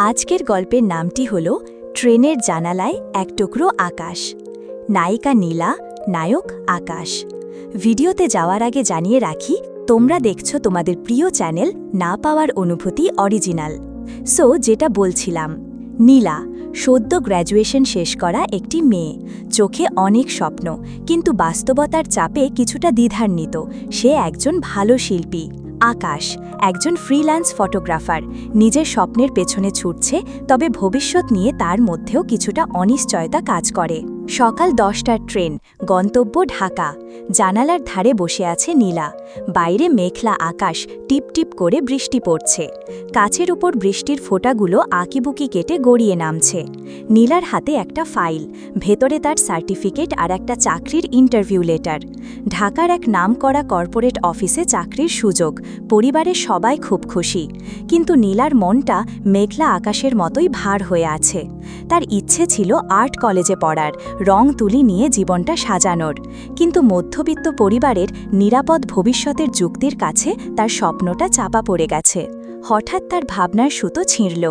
আজকের গল্পের নামটি হল ট্রেনের জানালায় এক টুকরো আকাশ। নায়িকা নীলা, নায়ক আকাশ। ভিডিওতে যাওয়ার আগে জানিয়ে রাখি, তোমরা দেখছ তোমাদের প্রিয় চ্যানেল না পাওয়ার অনুভূতি অরিজিনাল। সো, যেটা বলছিলাম, নীলা, সদ্য গ্র্যাজুয়েশন শেষ করা একটি মেয়ে। চোখে অনেক স্বপ্ন, কিন্তু বাস্তবতার চাপে কিছুটা দ্বিধান্বিত। সে একজন ভালো শিল্পী। আকাশ, একজন ফ্রিল্যান্স ফটোগ্রাফার নিজের স্বপ্নের পেছনে ছুটছে, তবে ভবিষ্যৎ নিয়ে তার মধ্যেও কিছুটা অনিশ্চয়তা কাজ করে। সকাল দশটার ট্রেন গন্তব্য ঢাকা। জানালার ধারে বসে আছে নীলা। বাইরে মেঘলা আকাশ টিপ টিপ করে বৃষ্টি পড়ছে। কাছের উপর বৃষ্টির ফোঁটাগুলো আঁকিবুকি কেটে গড়িয়ে নামছে। নীলার হাতে একটা ফাইল, ভেতরে তার সার্টিফিকেট আর একটা চাকরির ইন্টারভিউ লেটার। ঢাকার এক নামকরা কর্পোরেট অফিসে চাকরির সুযোগ, পরিবারের সবাই খুব খুশি। কিন্তু নীলার মনটা মেঘলা আকাশের মতোই ভার হয়ে আছে। তার ইচ্ছে ছিল আর্ট কলেজে পড়ার, রং তুলি নিয়ে জীবনটা সাজানোর। কিন্তু মধ্যবিত্ত পরিবারের নিরাপদ ভবিষ্যতের যুক্তির কাছে তার স্বপ্নটা চাপা পড়ে গেছে। হঠাৎ তার ভাবনার সুতো ছিঁড়ল।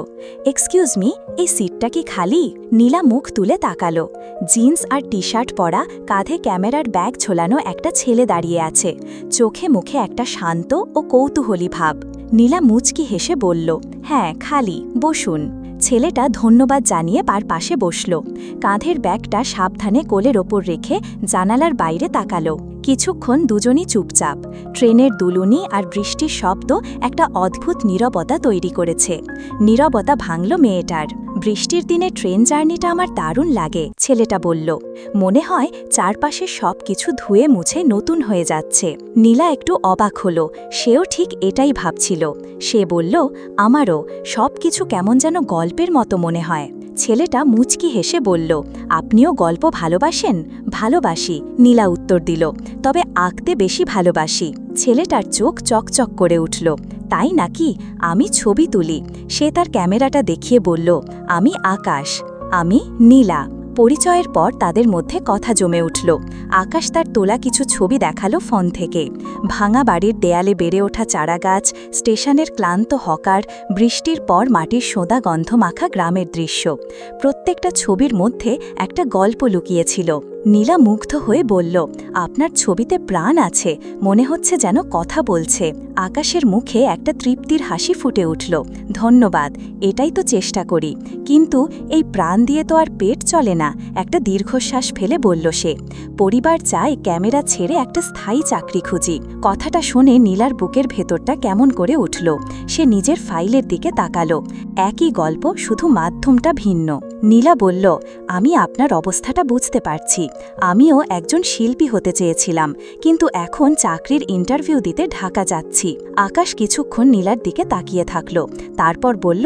এক্সকিউজ মি, এই সিটটা কি খালি? নীলা মুখ তুলে তাকালো। জিন্স আর টি শার্ট পরা কাঁধে ক্যামেরার ব্যাগ ঝোলানো একটা ছেলে দাঁড়িয়ে আছে। চোখে মুখে একটা শান্ত ও কৌতূহলী ভাব। নীলা মুচকি হেসে বলল হ্যাঁ খালি, বসুন। ছেলেটা ধন্যবাদ জানিয়ে পার পাশে বসল। কাঁধের ব্যাগটা সাবধানে কোলের ওপর রেখে জানালার বাইরে তাকালো। কিছুক্ষণ দুজনই চুপচাপ। ট্রেনের দুলুনি আর বৃষ্টির শব্দ একটা অদ্ভুত নীরবতা তৈরি করেছে। নীরবতা ভাঙল মেয়েটার। বৃষ্টির দিনে ট্রেন জার্নিটা আমার দারুণ লাগে, ছেলেটা বলল। মনে হয় চারপাশের সব কিছু ধুয়ে মুছে নতুন হয়ে যাচ্ছে। নীলা একটু অবাক হলো, সেও ঠিক এটাই ভাবছিল। সে বলল, আমারও সব কিছু কেমন যেন গল্পের মতো মনে হয়। ছেলেটা মুচকি হেসে বলল, আপনিও গল্প ভালোবাসেন? ভালোবাসি, নীলা উত্তর দিল, তবে আঁকতে বেশি ভালোবাসি। ছেলেটার চোখ চকচক করে উঠল। তাই নাকি আমি ছবি তুলি? সে তার ক্যামেরাটা দেখিয়ে বলল, আমি আকাশ, আমি নীলা। পরিচয়ের পর তাদের মধ্যে কথা জমে উঠল। আকাশ তার তোলা কিছু ছবি দেখাল ফোন থেকে। ভাঙা বাড়ির দেয়ালে বেড়ে ওঠা চারাগাছ, স্টেশনের ক্লান্ত হকার, বৃষ্টির পর মাটির সোঁদা গন্ধ মাখা গ্রামের দৃশ্য। প্রত্যেকটা ছবির মধ্যে একটা গল্প লুকিয়েছিল। নীলা মুগ্ধ হয়ে বলল, আপনার ছবিতে প্রাণ আছে। মনে হচ্ছে যেন কথা বলছে। আকাশের মুখে একটা তৃপ্তির হাসি ফুটে উঠল। ধন্যবাদ, এটাই তো চেষ্টা করি। কিন্তু এই প্রাণ দিয়ে তো আর পেট চলে না। একটা দীর্ঘশ্বাস ফেলে বলল সে। পরিবার চায় ক্যামেরা ছেড়ে একটা স্থায়ী চাকরি খুঁজি। কথাটা শুনে নীলার বুকের ভেতরটা কেমন করে উঠল। সে নিজের ফাইলের দিকে তাকালো। একই গল্প, শুধু মাধ্যমটা ভিন্ন। নীলা বলল আমি আপনার অবস্থাটা বুঝতে পারছি। আমিও একজন শিল্পী হতে চেয়েছিলাম, কিন্তু এখন চাকরির ইন্টারভিউ দিতে ঢাকা যাচ্ছি। আকাশ কিছুক্ষণ নীলার দিকে তাকিয়ে থাকল, তারপর বলল,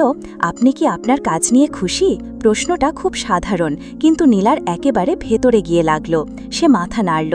আপনি কি আপনার কাজ নিয়ে খুশি? প্রশ্নটা খুব সাধারণ, কিন্তু নীলার একেবারে ভেতরে গিয়ে লাগল। সে মাথা নাড়ল,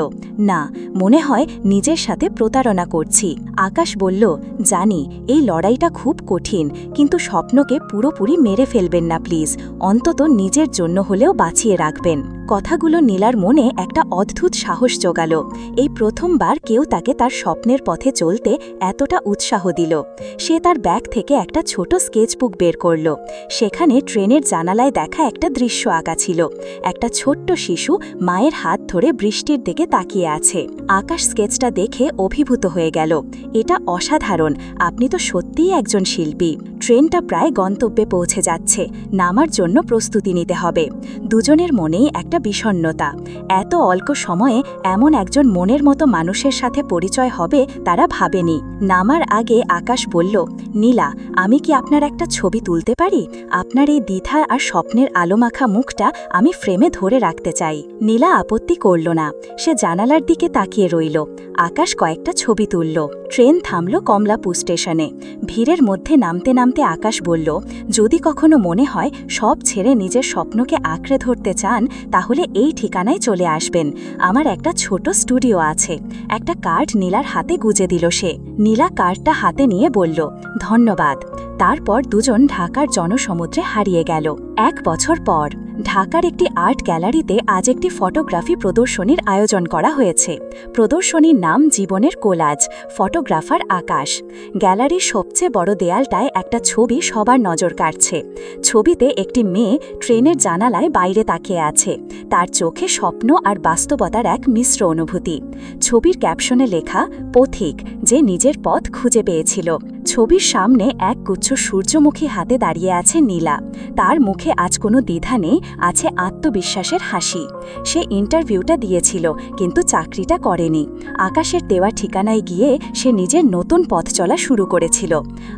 না মনে হয় নিজের সাথে প্রতারণা করছি। আকাশ বলল, জানি, এই লড়াইটা খুব কঠিন, কিন্তু স্বপ্নকে পুরোপুরি মেরে ফেলবেন না, প্লিজ। অন্তত নিজের জন্য হলেও বাঁচিয়ে রাখবেন। কথাগুলো নীলার মনে একটা অদ্ভুত সাহস জোগাল। এই প্রথমবার কেউ তাকে তার স্বপ্নের পথে চলতে এতটা উৎসাহ দিল। সে তার ব্যাগ থেকে একটা ছোট স্কেচবুক বের করল। সেখানে ট্রেনের জানালায় দেখা একটা দৃশ্য আঁকা ছিল। একটা ছোট্ট শিশু মায়ের হাত ধরে বৃষ্টির দিকে তাকিয়ে আছে। আকাশ স্কেচটা দেখে অভিভূত হয়ে গেল। এটা অসাধারণ। আপনি তো সত্যিই একজন শিল্পী। ট্রেনটা প্রায় গন্তব্যে পৌঁছে যাচ্ছে। নামার জন্য প্রস্তুতি নিতে হবে। দুজনের মনেই একটা বিষণ্নতা এত অল্প সময়ে এমন একজন মনের মতো মানুষের সাথে পরিচয় হবে তারা ভাবেনি। নামার আগে আকাশ বলল নীলা, আমি কি আপনার একটা ছবি তুলতে পারি? আপনার এই দ্বিধা আর স্বপ্নের আলোমাখা মুখটা আমি ফ্রেমে ধরে রাখতে চাই। নীলা আপত্তি করল না। সে জানালার দিকে তাকিয়ে রইল। আকাশ কয়েকটা ছবি তুলল। ট্রেন থামল কমলাপুর স্টেশনে। ভিড়ের মধ্যে নামতে নামতে আকাশ বলল, যদি কখনো মনে হয় সব ছেড়ে নিজের স্বপ্নকে আঁকড়ে ধরতে চান, তাহলে এই ঠিকানায় চলে আসবেন। আমার একটা ছোট স্টুডিও আছে। একটা কার্ড নীলার হাতে গুজে দিল সে। নীলা কার্ডটা হাতে নিয়ে বলল ধন্যবাদ। তারপর দুজন ঢাকার জনসমুদ্রে হারিয়ে গেল। এক বছর পর, ঢাকার একটি আর্ট গ্যালারিতে আজ একটি ফটোগ্রাফি প্রদর্শনীর আয়োজন করা হয়েছে। প্রদর্শনীর নাম জীবনের কোলাজ, ফটোগ্রাফার আকাশ। গ্যালারির সবচেয়ে বড় দেয়ালটায় একটা ছবি সবার নজর কাটছে ছবিতে একটি মেয়ে ট্রেনের জানালায় বাইরে তাকিয়ে আছে। তার চোখে স্বপ্ন আর বাস্তবতার এক মিশ্র অনুভূতি। ছবির ক্যাপশনে লেখা, পথিক যে নিজের পথ খুঁজে পেয়েছিল। ছবির সামনে এক গুচ্ছ সূর্যমুখী হাতে দাঁড়িয়ে আছে নীলা। তার মুখে আজ কোনো দ্বিধা নেই, আছে আত্মবিশ্বাসের হাসি। সে ইন্টারভিউটা দিয়েছিল, কিন্তু চাকরিটা করেনি। আকাশের দেওয়া ঠিকানায় গিয়ে সে নিজের নতুন পথ চলা শুরু করেছিল।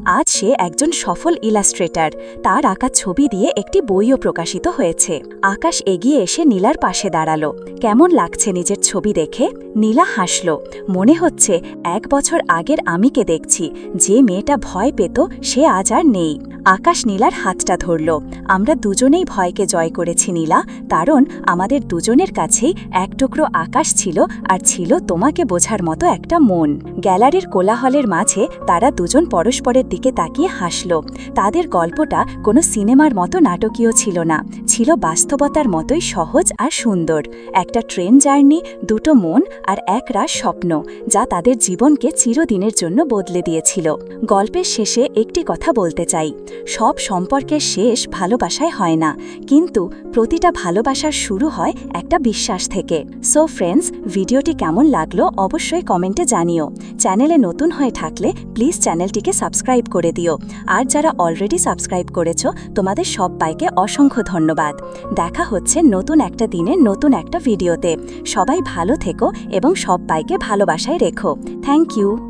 আজ সে একজন সফল ইলাস্ট্রেটার। তার আঁকা ছবি দিয়ে একটি বইও প্রকাশিত হয়েছে। আকাশ এগিয়ে এসে নীলার পাশে দাঁড়াল। কেমন লাগছে নিজের ছবি দেখে? নীলা হাসল। মনে হচ্ছে, এক বছর আগের আমিকে দেখছি, যে মেয়েটা ভয় পেত সে আজ আর নেই। আকাশ নীলার হাতটা ধরল। আমরা দুজনেই ভয়কে জয় করেছি নীলা, কারণ আমাদের দুজনের কাছেই এক টুকরো আকাশ ছিল আর ছিল তোমাকে বোঝার মতো একটা মন। গ্যালারির কোলাহলের মাঝে তারা দুজন পরস্পরের দিকে তাকিয়ে হাসল। তাদের গল্পটা কোনো সিনেমার মতো নাটকীয় ছিল না, ছিল বাস্তবতার মতোই সহজ আর সুন্দর। একটা ট্রেন জার্নি, দুটো মন আর এক রাস স্বপ্ন, যা তাদের জীবনকে চিরদিনের জন্য বদলে দিয়েছিল। গল্পের শেষে একটি কথা বলতে চাই। সব সম্পর্কের শেষ ভালোবাসায় হয় না। কিন্তু প্রতিটা ভালোবাসার শুরু হয় একটা বিশ্বাস থেকে। সো ফ্রেন্ডস ভিডিওটি কেমন লাগল অবশ্যই কমেন্টে জানিও। চ্যানেলে নতুন হয়ে থাকলে প্লিজ চ্যানেলটিকে সাবস্ক্রাইব করে দিও। আর যারা অলরেডি সাবস্ক্রাইব করেছ, তোমাদের সবাইকে অসংখ্য ধন্যবাদ। দেখা হচ্ছে নতুন একটা দিনের নতুন একটা ভিডিওতে। সবাই ভালো থেকো এবং সবাইকে ভালোবাসায় রেখো। Thank you